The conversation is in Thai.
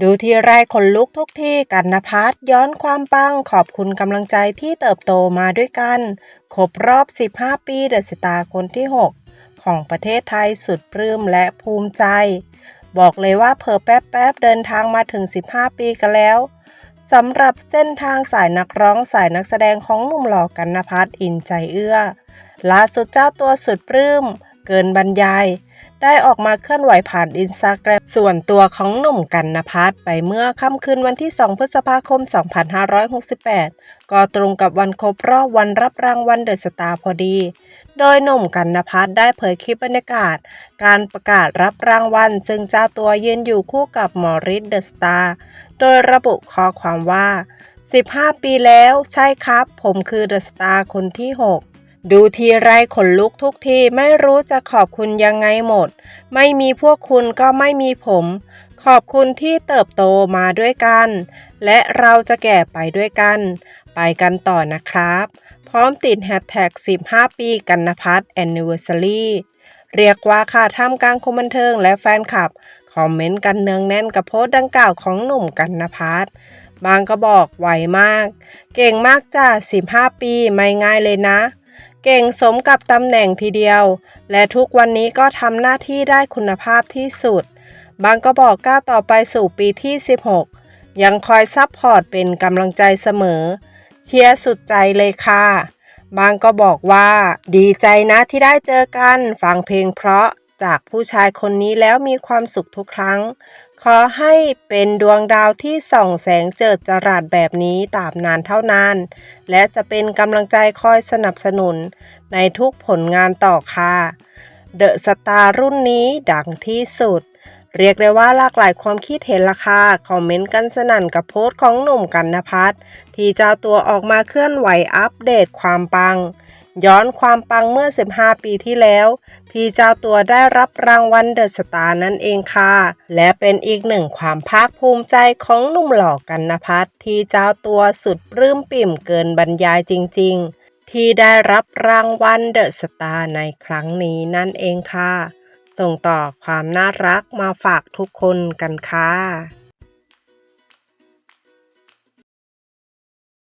ดูทีไรขนลุกทุกที่กันนพัฒย้อนความปังขอบคุณกำลังใจที่เติบโตมาด้วยกัน ครบรอบ 15 ปีเดอะสตาร์คนที่ 6 ของประเทศไทยสุดปลื้มและภูมิใจ บอกเลยว่าเพอแป๊บๆ เดินทางมาถึง 15 ปีกันแล้วสำหรับเส้นทางสายนักร้องสายนักแสดงของหนุ่มหล่อกันนพัฒน์อินใจเอื้อล่าสุดเจ้าตัวสุดปลื้ม เกินบรรยาย ได้ออกมาเคลื่อนไหวผ่านอินสตาแกรมส่วนตัวของหนุ่มกันนพัฒน์ไปเมื่อค่ำคืนวันที่ 2 พฤษภาคม 2568 ก็ตรงกับวันครบรอบวันรับรางวัลเดอะสตาร์พอดี โดยหนุ่มกันนพัฒน์ได้เผยคลิปบรรยากาศ การประกาศรับรางวัล ซึ่งเจ้าตัวยืนอยู่คู่กับหมอริสเดอะสตาร์โดยระบุข้อความว่า 15 ปีแล้วใช่ครับ ผมคือเดอะสตาร์คนที่ 6 ดูทีไรขนลุกทุกทีไม่รู้จะขอบคุณยังไงหมด ไม่มีพวกคุณก็ไม่มีผม ขอบคุณที่เติบโตมาด้วยกัน และเราจะแก่ไปด้วยกัน ไปกันต่อนะครับ พร้อมติดแฮชแท็ก 15 ปีกันนพัฒน์ Anniversary เรียกว่าค่ะท่ามกลางคนบันเทิงและแฟนคลับ คอมเมนต์กันเนืองแน่นกับโพสต์ดังกล่าวของหนุ่มกันนพัฒน์บางก็บอกไวมาก เก่งมากจ้า15 ปีไม่ง่ายเลยนะ เก่งสมกับตำแหน่งทีเดียว และทุกวันนี้ก็ทำหน้าที่ได้คุณภาพที่สุด บางก็บอกก้าวต่อไปสู่ปีที่ 16 ยังคอยซับพอร์ตเป็นกำลังใจเสมอ เชียร์สุดใจเลยค่ะ บางก็บอกว่า ดีใจนะที่ได้เจอกัน ฟังเพลงเพราะจากผู้ชายคนนี้แล้วมีความสุขทุกครั้ง ขอให้เป็นดวงดาวที่ส่องแสงเจิดจรัสแบบนี้ตราบนานเท่านาน และจะเป็นกำลังใจคอยสนับสนุนในทุกผลงานต่อค่ะ เดอะสตาร์รุ่นนี้ดังที่สุด เรียกได้ว่าหลากหลายความคิดเห็นราคาคอมเมนต์กันสนั่นกับโพสต์ของหนุ่มกันนพัฒน์ที่เจ้าตัวออกมาเคลื่อนไหวอัปเดตความปัง ย้อนความปังเมื่อ 15 ปีที่แล้วที่เจ้าตัวได้รับรางวัลเดอะสตาร์นั่นเองค่ะ และเป็นอีกหนึ่งความภาคภูมิใจของหนุ่มหล่อกันนพัฒน์ที่เจ้าตัวสุดปลื้มปิ่มเกินบรรยายจริง ๆ ที่ได้รับรางวัลเดอะสตาร์ในครั้งนี้นั่นเองค่ะ ส่งต่อความน่ารักมาฝากทุกคนกันค่ะ